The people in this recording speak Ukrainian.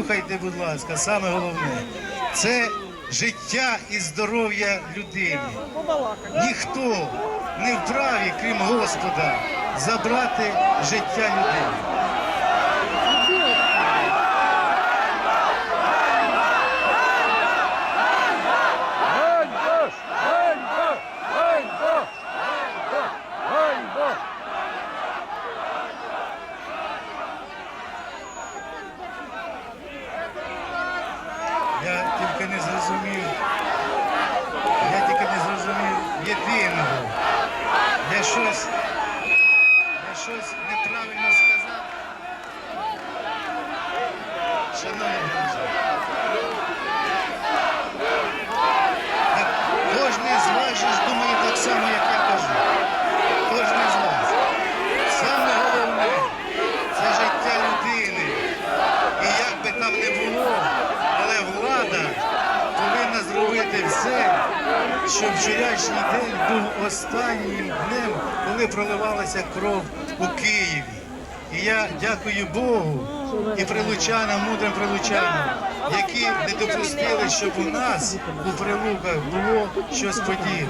Послухайте, будь ласка, саме головне це життя і здоров'я людини. Ніхто не вправі, крім Господа, забрати життя людини. Я тільки не зрозумів. Я тільки не зрозумів єдиного. Я щось, я щось неправильно сказав. Шановні все, щоб вчорашній день був останнім днем, коли проливалася кров у Києві. І я дякую Богу і прилучанам, мудрим прилучанам, які не допустили, щоб у нас у прилуках було щось подібне.